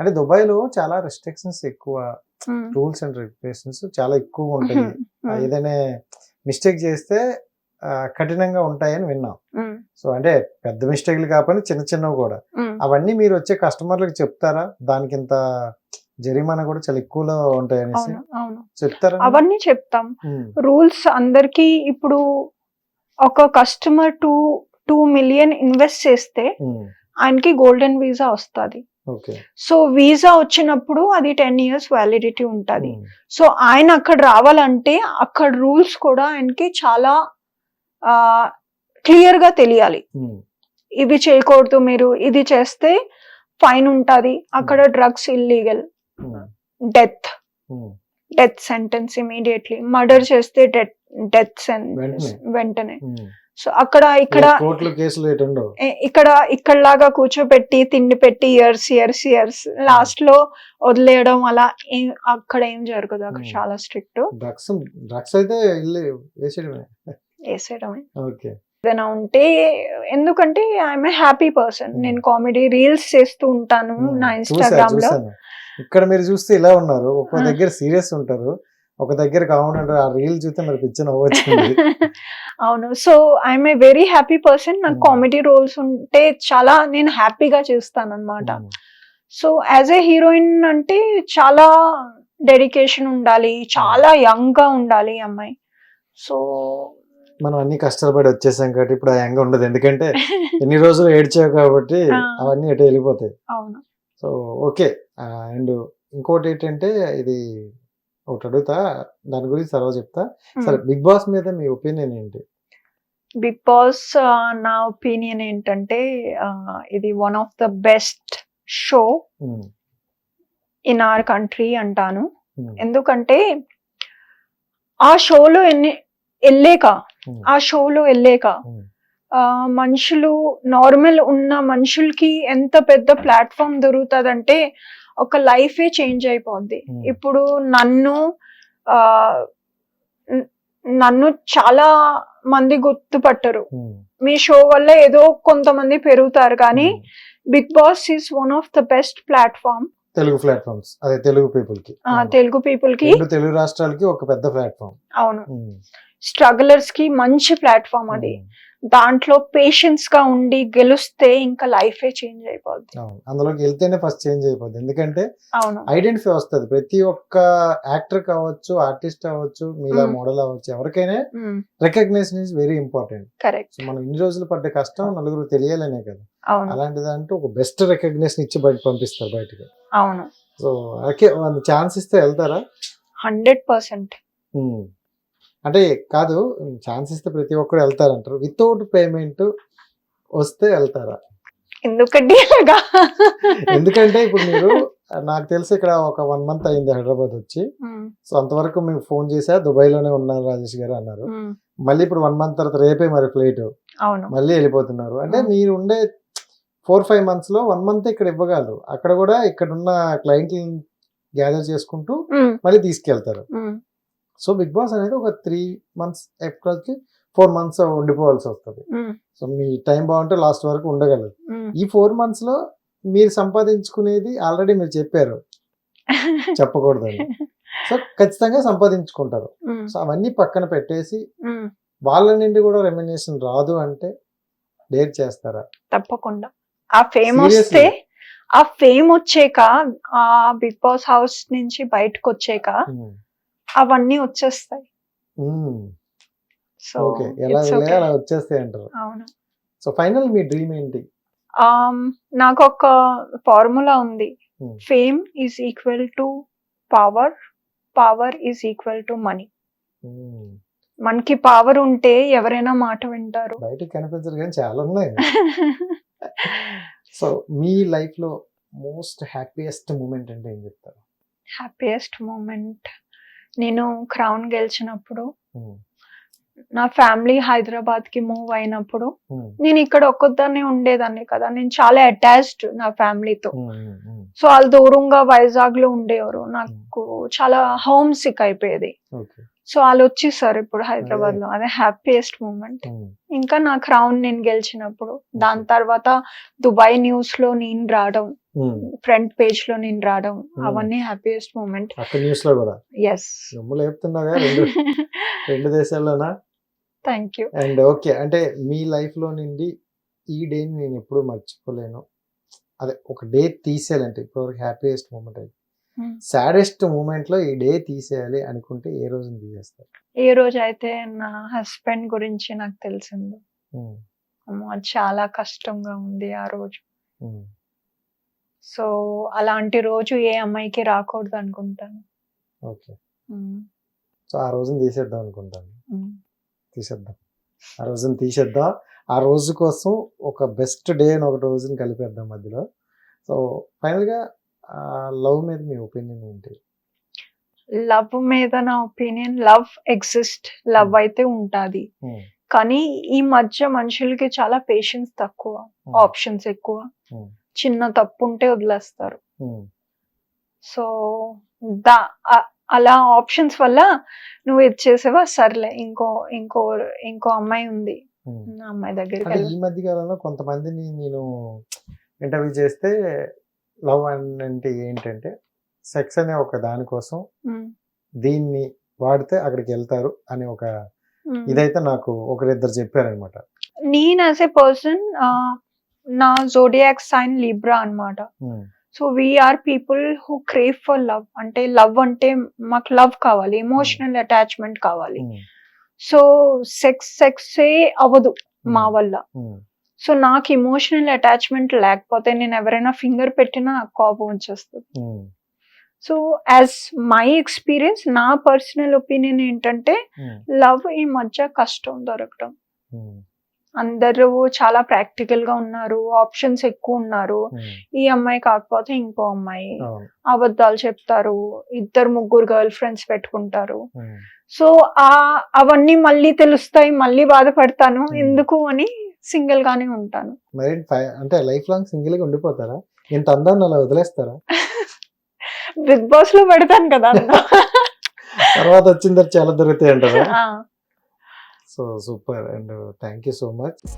అంటే దుబాయ్లో చాలా రెస్ట్రిక్షన్స్ ఎక్కువ. రూల్స్ అండ్ రెగ్యులేషన్స్ చాలా ఎక్కువ ఉంటాయి. ఏదైనా మిస్టేక్ చేస్తే కఠినంగా ఉంటాయని విన్నాం. సో అంటే పెద్ద మిస్టేక్లు కాకపోయినా చిన్న చిన్నవి కూడా. అవన్నీ మీరు వచ్చే కస్టమర్లకు చెప్తారా? దానికి ఇంత జరిమానా కూడా చాలా ఎక్కువలో ఉంటాయి అనేసి చెప్తారా? అవన్నీ చెప్తాం. రూల్స్ అందరికి ఇప్పుడు ఒక customer two two million invest చేస్తే ఆయనకి గోల్డెన్ వీసా వస్తుంది. సో వీసా వచ్చినప్పుడు అది టెన్ ఇయర్స్ వ్యాలిడిటీ ఉంటుంది. ఉమ్, సో ఆయన అక్కడ రావాలంటే అక్కడ రూల్స్ కూడా ఆయనకి చాలా క్లియర్గా తెలియాలి. ఉమ్, ఇవి చేయకూడదు మీరు ఇది చేస్తే ఫైన్ ఉంటది. అక్కడ drugs illegal. Death. Death sentence immediately. Murder చేస్తే డెత్ డెత్ వెంటనే. వెంటనే. సో అక్కడ ఇక్కడ కోర్టులు కేసులు ఏ- ఇక్కడ ఇక్కడలాగా కూర్చోబెట్టి తిండి పెట్టి ఇయర్స్ ఇయర్స్ ఇయర్స్ లాస్ట్లో వదిలేయడం అలా అక్కడ ఏం జరగదు అక్కడ Hmm. చాలా స్ట్రిక్ట్ డ్రగ్స్ డ్రగ్స్ అయితే ఇల్లు వేసేయడమే. వేసేయడమే. ఓకే. ఏదైనా ఉంటే ఎందుకంటే I'm a happy person Hmm. నేను కామెడీ రీల్స్ చేస్తూ ఉంటాను ఉమ్, నా ఇన్స్టాగ్రామ్లో ఇక్కడ మీరు చూస్తే ఇలా ఉన్నారు. ఒక ఆ. దగ్గర సీరియస్ ఉంటారు. ఒక దగ్గర కావునంటారు ఆ రీల్ చూస్తే మరి పిచ్చిన వచ్చింది. అవును. So I'm a very happy person నాకు Hmm. కామెడీ రోల్స్ ఉంటే చాలా నేను హ్యాపీగా చేస్తాను అనమాట సో యాజ్ ఏ హీరోయిన్ అంటే చాలా డెడికేషన్ ఉండాలి చాలా యంగ్గా ఉండాలి అమ్మాయి. సో మనం అన్ని కష్టపడి వచ్చేసాం కాబట్టి ఇప్పుడు ఆ యంగ్ ఉండదు. ఎందుకంటే ఎన్ని రోజులు ఏడ్చావు కాబట్టి. అవన్నీ ఎటు వెళ్ళిపోతాయి. అవును. సో ఓకే అండ్ ఇంకోటి ఏంటంటే ఇది ఒకటి అడుగుతా దాని గురించి తర్వాత చెప్తా. సరే బిగ్ బాస్ మీద మీ ఒపీనియన్ ఏంటి? బిగ్ బాస్ నా ఒపీనియన్ ఏంటంటే ఇది one of the best show in our country అంటాను. ఎందుకంటే ఆ షోలో ఎన్ని వెళ్ళాక ఆ షోలో వెళ్ళాక మనుషులు నార్మల్ ఉన్న మనుషులకి ఎంత పెద్ద ప్లాట్ఫామ్ దొరుకుతుందంటే ఒక లైఫే చేంజ్ అయిపోద్ది. Hmm. ఇప్పుడు నన్ను నన్ను చాలా మంది గుర్తుపట్టరు. ఉమ్, మీ షో వల్ల ఏదో కొంతమంది పెరుగుతారు కానీ ఉమ్. Big boss is one of the best platform. Telugu platforms. అదే తెలుగు పీపుల్కి. తెలుగు పీపుల్కి తెలుగు రాష్ట్రాలకి ఒక పెద్ద ప్లాట్ఫామ్. అవును. స్ట్రగులర్స్కి మంచి ప్లాట్ఫామ్ అది. దాంట్లో పేషెన్స్గా ఉండి గెలుస్తే ఇంకా లైఫే చేంజ్ అయిపోద్ది. అందులోకి వెళ్తేనే ఫస్ట్ చేంజ్ అయిపోద్ది. ఎందుకంటే ఐడెంటిఫై వస్తుంది. ప్రతి ఒక్క యాక్టర్ కావచ్చు ఆర్టిస్ట్ అవ్వచ్చు మీలా. మోడల్ అవ్వచ్చు ఎవరికైనా recognition is very important correct మనం ఇన్ని రోజులు పడ్డ కష్టం నలుగురు తెలియాలనే కదా. అలాంటి దాంట్లో ఒక బెస్ట్ రికగ్నేషన్ ఇచ్చి బయట పంపిస్తారు బయటకి. అవును. సో ఓకే ఛాన్స్ ఇస్తే వెళ్తారా? Hundred percent. అంటే కాదు ఛాన్స్ ఇస్తే ప్రతి ఒక్కరు వెళ్తారంటారు. వితౌట్ పేమెంట్ వస్తే వెళ్తారా? ఎందుకంటే ఇప్పుడు మీరు నాకు తెలిసి ఇక్కడ ఒక వన్ మంత్ అయింది హైదరాబాద్ వచ్చి. సో అంతవరకు మీకు ఫోన్ చేసా దుబాయ్లోనే ఉన్నారు రాజేష్ గారు అన్నారు. మళ్ళీ ఇప్పుడు వన్ మంత్ తర్వాత రేపే మరి ఫ్లైట్. మళ్ళీ వెళ్ళిపోతున్నారు. అంటే. మీరు ఉండే ఫోర్ ఫైవ్ మంత్స్లో వన్ మంత్ ఇక్కడ ఇవ్వగలరు. అక్కడ కూడా ఇక్కడ ఉన్న క్లయింట్ గ్యాదర్ చేసుకుంటూ మళ్ళీ తీసుకెళ్తారు. సో బిగ్ బాస్ అనేది ఒక త్రీ మంత్స్ ఎప్పటికి ఫోర్ మంత్స్ ఉండిపోవాల్సి వస్తుంది. సో మీ టైం బాగుంటే లాస్ట్ వరకు ఉండగలరు. ఉమ్. ఈ ఫోర్ మంత్స్లో మీరు సంపాదించుకునేది ఆల్రెడీ మీరు చెప్పారు. చెప్పకూడదని. సో ఖచ్చితంగా సంపాదించుకుంటారు. సో అవన్నీ పక్కన పెట్టేసి వాళ్ళ నుండి కూడా రెమ్యునేషన్ రాదు అంటే డేర్ చేస్తారా? తప్పకుండా. ఆ ఫేమ్? వస్తే ఆ ఫేమ్ వచ్చాక ఆ బిగ్ బాస్ హౌస్ నుంచి బయటకు వచ్చాక. అవన్నీ వచ్చేస్తాయి. So okay. ఎలా. అలా వచ్చేస్తాయి అంటారు. అవును. సో ఫైనల్ మీ డ్రీమ్ ఏంటి? నాకు ఒక ఫార్ములా ఉంది. Fame is equal to power power is equal to money. మనకి పవర్ ఉంటే ఎవరైనా మాట వింటారు. బయటికి కనిపించరు కానీ చాలా ఉన్నాయి. సో మీ లైఫ్లో మోస్ట్ హ్యాపీయెస్ట్ మూమెంట్ అంటే ఏం చెప్తారు? హ్యాపీయెస్ట్ మూమెంట్ నేను క్రౌన్ గెలిచినప్పుడు. నా ఫ్యామిలీ హైదరాబాద్కి మూవ్ అయినప్పుడు. నేను ఇక్కడ ఒక్కదాన్ని ఉండేదాన్ని కదా నేను చాలా అటాచ్డ్ నా ఫ్యామిలీతో. సో వాళ్ళు దూరంగా వైజాగ్లో ఉండేవారు నాకు చాలా హోమ్ సిక్ అయిపోయేది సో వాళ్ళు వచ్చేసారు ఇప్పుడు హైదరాబాద్లో అదే హ్యాపీయెస్ట్ మూమెంట్ ఇంకా నా క్రౌన్ నేను గెలిచినప్పుడు దాని తర్వాత దుబాయ్ న్యూస్లో నేను రావడం ఫ్రంట్ పేజ్లో నేను రావడం అవన్నీ హ్యాపీయెస్ట్ మూమెంట్ న్యూస్లో కూడా? ఎస్ రెండు దేశాల్లోనా? థ్యాంక్ యూ అండ్ ఓకే అంటే మీ లైఫ్లో నుండి ఈ డేని నేను ఎప్పుడూ మర్చిపోలేను. అదే ఒక డే తీసేయాలంటే ఇప్పటివరకు హ్యాపీయెస్ట్ మూమెంట్ Hmm. సాడెస్ట్ మూమెంట్లో ఈ డే తీసేయాలి అనుకుంటే ఏ రోజున తీసేస్తారు? ఏ రోజు అయితే నా హస్బెండ్ గురించి నాకు తెలిసింది. చాలా కష్టంగా ఉంది ఆ రోజు. సో అలాంటి రోజు ఏ అమ్మాయికి రాకూడదు అనుకుంటాను. ఓకే. సో ఆ రోజున తీసేద్దాం అనుకుంటాను. తీసేద్దాం. ఆ రోజున తీసేద్దాం. ఆ రోజు కోసం ఒక బెస్ట్ డే అని ఒక రోజుని కలిపేద్దాం మధ్యలో. సో ఫైనల్గా లవ్ మీద మీ ఒపీనియన్ ఏంటి? లవ్ మీద నా opinion love exist love Hmm. అయితే ఉంటాది. ఉమ్, కానీ ఈ మధ్య మనుషులకి చాలా పేషెన్స్ తక్కువ ఉమ్, ఆప్షన్స్ ఎక్కువ. Hmm. చిన్న తప్పు ఉంటే వదిలేస్తారు. సో దా అలా ఆప్షన్స్ వల్ల నువ్వు ఇది చేసావా? సర్లే ఇంకో ఇంకో ఇంకో అమ్మాయి ఉంది. అమ్మాయి వెళ్ళి ఈ మధ్య కాలంలో కొంతమందిని నేను ఇంటర్వ్యూ చేస్తే లవ్ అంటే ఏంటంటే సెక్స్ అనే ఒక దానికోసం దీన్ని వాడితే అక్కడికి వెళ్తారు అనే ఒక. ఇదైతే నాకు ఒకరిద్దరు చెప్పారనమాట. నేను యాజ్ ఎ పర్సన్ నా జోడియాక్ సైన్ లిబ్రా అన్నమాట. So we're people who crave for love అంటే లవ్ అంటే మాకు లవ్ కావాలి ఎమోషనల్ అటాచ్మెంట్ కావాలి. సో సెక్స్ సెక్సే అవ్వదు మా వల్ల. సో నాకు ఎమోషనల్ అటాచ్మెంట్ లేకపోతే నేను ఎవరైనా ఫింగర్ పెట్టినా నాకు కోపం వచ్చేస్తుంది. సో యాజ్ మై ఎక్స్పీరియన్స్ నా పర్సనల్ ఒపీనియన్ ఏంటంటే లవ్ ఈ మధ్య కష్టం దొరకడం అందరూ చాలా ప్రాక్టికల్గా ఉన్నారు ఆప్షన్స్ ఎక్కువ ఉన్నారు. ఈ అమ్మాయి కాకపోతే ఇంకో అమ్మాయి. అబద్ధాలు చెప్తారు ఇద్దరు ముగ్గురు గర్ల్ ఫ్రెండ్స్ పెట్టుకుంటారు. సో ఆ అవన్నీ మళ్ళీ తెలుస్తాయి మళ్ళీ బాధపడతాను. Hmm. ఎందుకు అని సింగిల్ గానే ఉంటాను. మరి ఫై- అంటే లైఫ్ లాంగ్ సింగిల్గా ఉండిపోతారా? ఇంత అందాన్ని అలా వదిలేస్తారా? బిగ్ బాస్లో పెడతాను కదా. తర్వాత వచ్చిన చాలా దొరుకుతాయి అంటారా. So super and thank you so much.